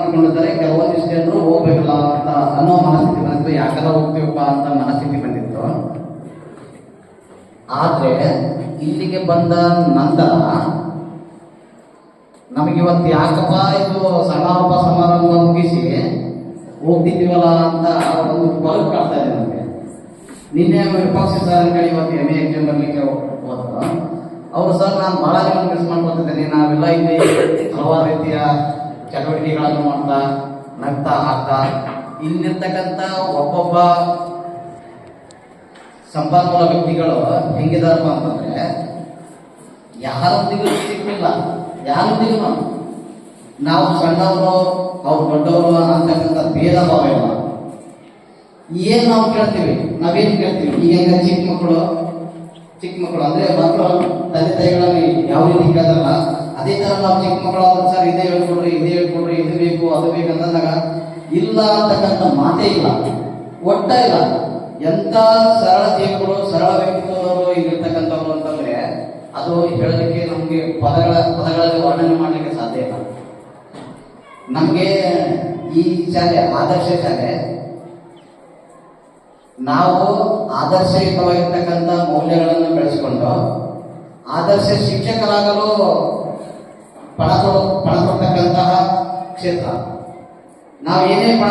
ಮಾಡ್ಕೊಂಡಿದ್ದಾರೆ. ಕೆಲವೊಂದಿಷ್ಟು ಜನರು ಹೋಗ್ಬೇಕಲ್ಲ ಅಂತ ಅನ್ನೋ ಮನಸ್ಥಿತಿ ಬಂದಿತ್ತು. ಯಾಕಲ್ಲ ಹೋಗ್ತೀವಪ್ಪ ಅಂತ ಮನಸ್ಥಿತಿ ಬಂದಿತ್ತು. ಆದ್ರೆ ಇಲ್ಲಿಗೆ ಬಂದ ನಂತರ ನಮಗಿವತ್ತು ಯಾಕಪ್ಪ ಇದು ಸಮಾರೋಪ ಸಮಾರಂಭ ಮುಗಿಸಿ ಹೋಗ್ತಿದ್ದೀವಲ್ಲ ಅಂತ ಒಂದು ಬಲ್ ಕಾಡ್ತಾ ಇದೆ ನಮಗೆ. ನಿನ್ನೆ ವಿಪಕ್ಷ ಸರ್ ಕಡೆ ಇವತ್ತು ಎಂ ಎಕ್ಸಾಮ್ ಬರ್ಲಿಕ್ಕೆ ಹೋದ್ರು. ಅವರು, ಸರ್, ನಾನು ಬಹಳ ಜನ ಮಿಸ್ ಮಾಡ್ಕೊತಿದ್ದೀನಿ. ನಾವೆಲ್ಲ ಇಲ್ಲಿ ಹಲವಾರು ರೀತಿಯ ಚಟುವಟಿಕೆಗಳನ್ನು ಮಾಡ್ತಾ, ನಗ್ತಾ ಹಾಕ್ತಾ ಇಲ್ಲಿರ್ತಕ್ಕಂಥ ಒಬ್ಬೊಬ್ಬ ಸಂಪನ್ಮೂಲ ವ್ಯಕ್ತಿಗಳು ಹೆಂಗಿದಾರಪ್ಪ ಅಂತಂದ್ರೆ, ಯಾರೊಂದಿಗೂ ಸಿಕ್ಕಿಲ್ಲ, ಯಾರೊಂದಿಗೂ ನಾವು ನಾವು ಸಣ್ಣವರು, ಅವ್ರು ದೊಡ್ಡವರು ಅಂತಕ್ಕಂಥ ಭೇದ ಭಾವ ಇಲ್ಲ. ಏನ್ ನಾವು ಕೇಳ್ತೀವಿ? ನಾವೇನು ಕೇಳ್ತೀವಿ? ಈಗ ಚಿಕ್ಕ ಮಕ್ಕಳು ಚಿಕ್ಕ ಮಕ್ಕಳು ಅಂದ್ರೆ ಮಕ್ಕಳು ತಂದೆ ತಾಯಿಗಳಲ್ಲಿ ಯಾವ ರೀತಿ ನಾವು ಚಿಕ್ಕ ಮಕ್ಕಳು ಸರ್ ಇದೇ ಹೇಳ್ಕೊಡ್ರಿ ಇದೇ ಹೇಳ್ಕೊಡ್ರಿ ಇದು ಬೇಕು, ಅದು ಬೇಕು ಅಂದಾಗ ಇಲ್ಲ ಅಂತಕ್ಕಂಥ ಮಾತೇ ಇಲ್ಲ. ಒಟ್ಟ ಇಲ್ಲ. ಎಂತ ಸರಳ ದೇವರು, ಸರಳ ವ್ಯಕ್ತಿತ್ವದವರು ಇಲ್ಲಿರ್ತಕ್ಕಂಥವ್ರು ಅಂತಂದ್ರೆ ಅದು ಹೇಳಲಿಕ್ಕೆ ನಮಗೆ ಪದಗಳ, ಪದಗಳಲ್ಲಿ ವರ್ಣನೆ ಮಾಡ್ಲಿಕ್ಕೆ ಸಾಧ್ಯ ಇಲ್ಲ. ನಮಗೆ ಈ ಶಾಲೆ, ಆದರ್ಶ ಶಾಲೆ, ನಾವು ಆದರ್ಶಯುತವಾಗಿರ್ತಕ್ಕಂಥ ಮೌಲ್ಯಗಳನ್ನು ಬೆಳೆಸಿಕೊಂಡು ಆದರ್ಶ ಶಿಕ್ಷಕರಾಗಲು ಪಣ ಕೊಡ ಕ್ಷೇತ್ರ. ನಾವು ಏನೇ ಪಣ